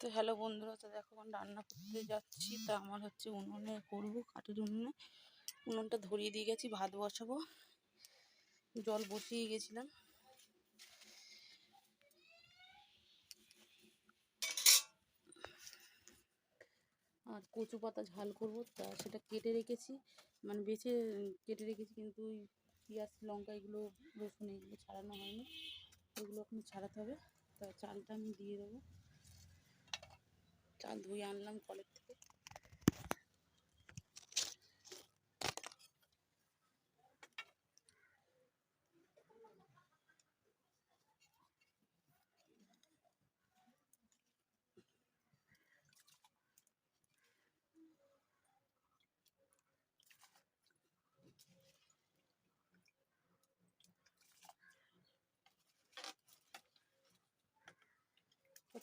তো হ্যালো বন্ধুরা, তো দেখো এখন রান্না করতে যাচ্ছি। তা আমার হচ্ছে উনুনে করব, কাঠের উনুনে। উনুনটা ধরিয়ে দিয়ে গেছি, ভাত বসাবো। জল বসিয়ে গেছিলাম। আর কচু পাতা ঝাল করব, তা সেটা কেটে রেখেছি। মানে বেছে, কেটে রেখেছি কিন্তু ওই পেঁয়াজ, লঙ্কা এগুলো রসুন এগুলো ছাড়ানো হয়নি। এগুলো এখন ছাড়াতে হবে। তা চালটা আমি দিয়ে দেবো। চাল ধুয়ে আনলাম কলের থেকে।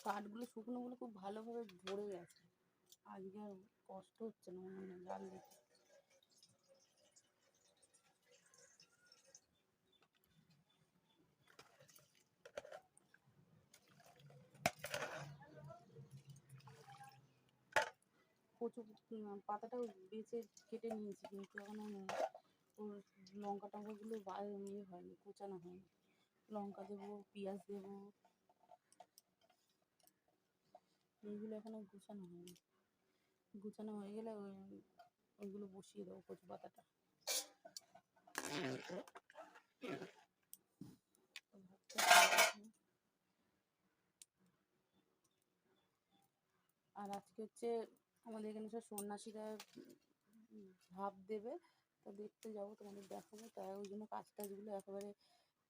কাঠগুলো শুকনোগুলো খুব ভালোভাবে ভরে গেছে। আজকে আর কষ্ট হচ্ছে না উনুনে জাল দিতে কচু পাতাটাও বেছে কেটে নিয়েছি, কিন্তু এখনও ওর লঙ্কা টঙ্কাগুলো ইয়ে হয়নি, কুচানো হয়নি। লঙ্কা দেবো, পেঁয়াজ দেবো এইগুলো এখনও গুছানো হয়নি। গুছানো হয়ে গেলে ওই, ওইগুলো বসিয়ে দেবো কচু পাতাটা। আর আজকে হচ্ছে আমাদের এখানে সব সন্ন্যাসীরা ভাব দেবে, তো দেখতে যাব, তোমাদের দেখাবো। তাই ওই জন্য কাজ টাজগুলো একেবারে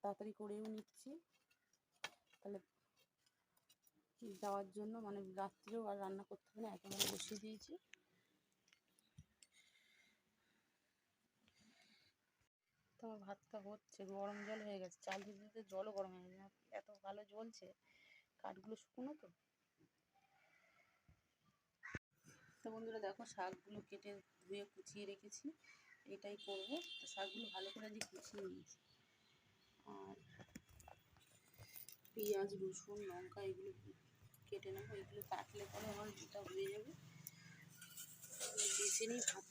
তাড়াতাড়ি করেও নিচ্ছি। তাহলে যাওয়ার জন্য মানে রাত্রেও আর রান্না করতে হবে না একেবারে বসিয়ে দিয়েছি। তো আমার ভাতটা হচ্ছে, গরম জল হয়ে গেছে। চাল দিতে দিতে জলও গরম হয়ে গেছে। এত ভালো জ্বলছে, কাঠগুলো শুকনো তো। তো বন্ধুরা দেখো, শাকগুলো কেটে ধুয়ে কুচিয়ে রেখেছি। এটাই করব। শাকগুলো ভালো করে আজকে কুচিয়ে নিয়েছি। আর পেঁয়াজ, রসুন, লঙ্কা, এগুলো কেটে নেব, এগুলো কাটলে পরে আমার এটা হয়ে যাবে। বেছে নিই ভাত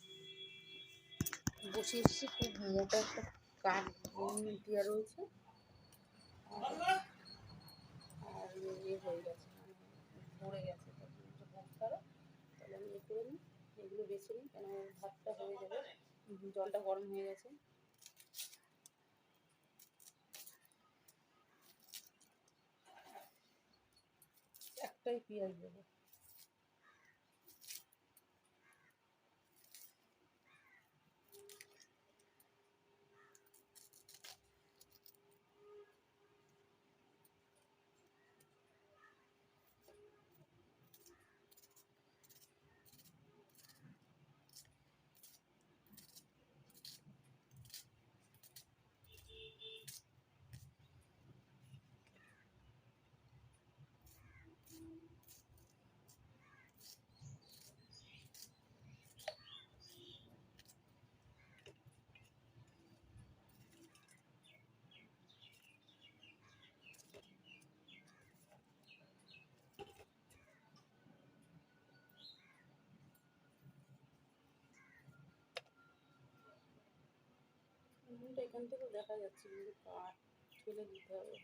বসিয়ে এসেছি খুব মোটা একটা কাঠ দেওয়া রয়েছে। আর ইয়ে হয়ে গেছে, পড়ে গেছে তো তুমি একটু বসতে পারো তাহলে আমি ইয়ে করে নিই, এগুলো বেছে নিই, কেন ভাতটা হয়ে যাবে, জলটা গরম হয়ে গেছে। একটাই পেঁয়াজ দেবো এখান থেকে দেখা যাচ্ছে কিন্তু পা ফেলে দিতে হবে।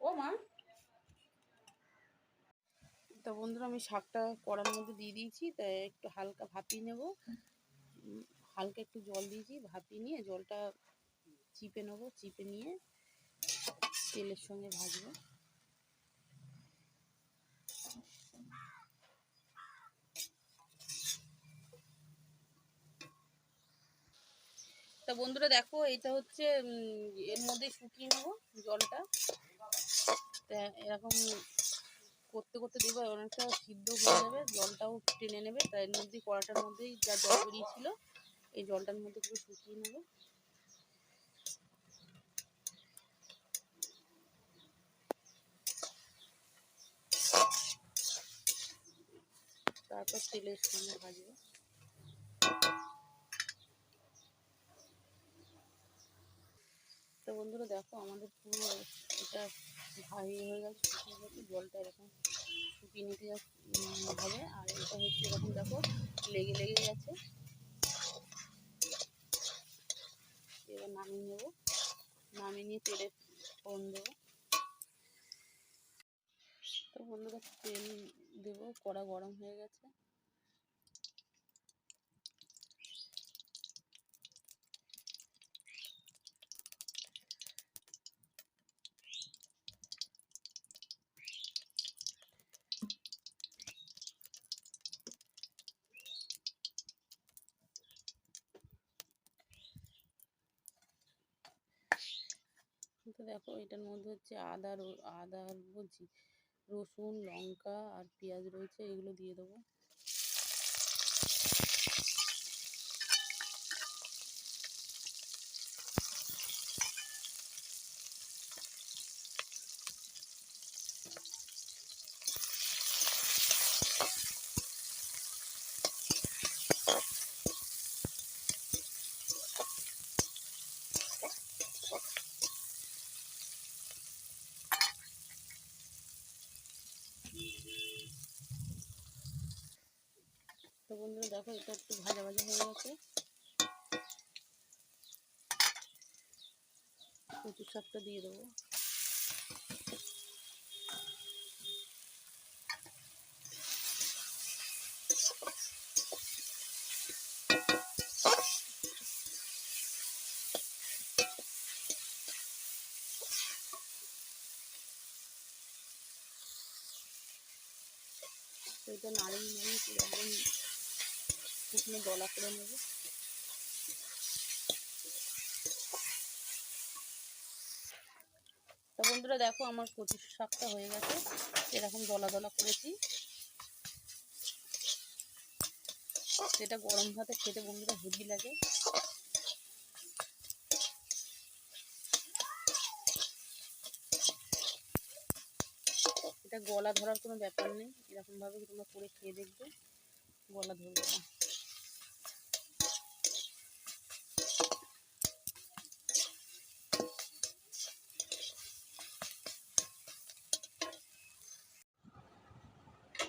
ও মা। তো বন্ধুরা, আমি শাকটা কড়ার মধ্যে দিয়ে দিয়েছি তাই একটু হালকা ভাপিয়ে নেব। হালকা একটু জল দিয়েছি, ভাপিয়ে নিয়ে জলটা চিপে নেব, চিপে নিয়ে তেলের সঙ্গে ভাজবো। তা বন্ধুরা দেখো এটা হচ্ছে এর মধ্যে শুকিয়ে নেব জলটা। এরকম করতে করতে দেখব, অনেকটা সিদ্ধ হয়ে যাবে, জলটাও টেনে নেবে। তাই এর মধ্যেই কড়াটার মধ্যেই যা জল বেরিয়েছিল, এই জলটার মধ্যে পুরো শুকিয়ে নেব। তারপর তেলের সঙ্গে ভাজবো। তো বন্ধুরা দেখো আমাদের পুরো এটা ভাই হয়ে গেছে জলটা এরকম শুকিয়ে নিতে হবে। আর এটা হচ্ছে এরকম দেখো, লেগে লেগে গেছে এবার নামিয়ে নেব। নামিয়ে নিয়ে তেলে ফোড়ন দেবো। তো বন্ধুরা তেল দেবো, কড়া গরম হয়ে গেছে। দেখো এটার মধ্যে হচ্ছে আদা আদা বলছি, রসুন, লঙ্কা আর পেঁয়াজ রয়েছে, এগুলো দিয়ে দেবো তো বন্ধুরা দেখো এটা একটু ভাজা ভাজা হয়ে গেছে কচুর শাকটা দিয়ে দেবো তো এটা নাড়িয়ে নাড়িয়ে পুরো একদম শুকনো দলা করে নেব। তা বন্ধুরা দেখো, আমার কচুর শাকটা হয়ে গেছে। এরকম দলা দলা করেছি। সেটা গরম ভাতে খেতে বন্ধুরা হেভি লাগে। এটা গলা ধরার কোনো ব্যাপার নেই। এরকম ভাবে তোমরা করে খেয়ে দেখবে। গলা ধরবে না।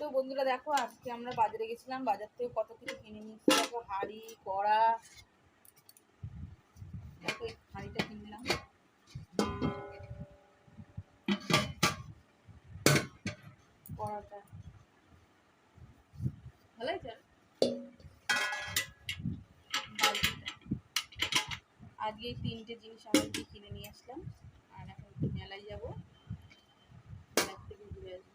তো বন্ধুরা দেখো, আজকে আমরা বাজারে গেছিলাম। বাজার থেকে কত কিছু কিনে নিয়েছি। দেখো হাঁড়ি, কড়া। দেখো হাঁড়িটা কিনলাম। কড়াটা। ভালো হয়েছে? আজকে তিনটে জিনিস আমরা কিনে নিয়ে আসলাম। আর এখন মেলায় যাব। মেলার থেকে ঘুরে আসব।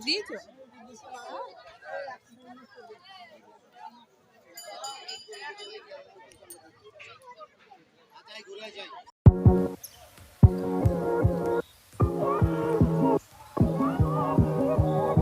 দিয়েছ? ঘুরে যাই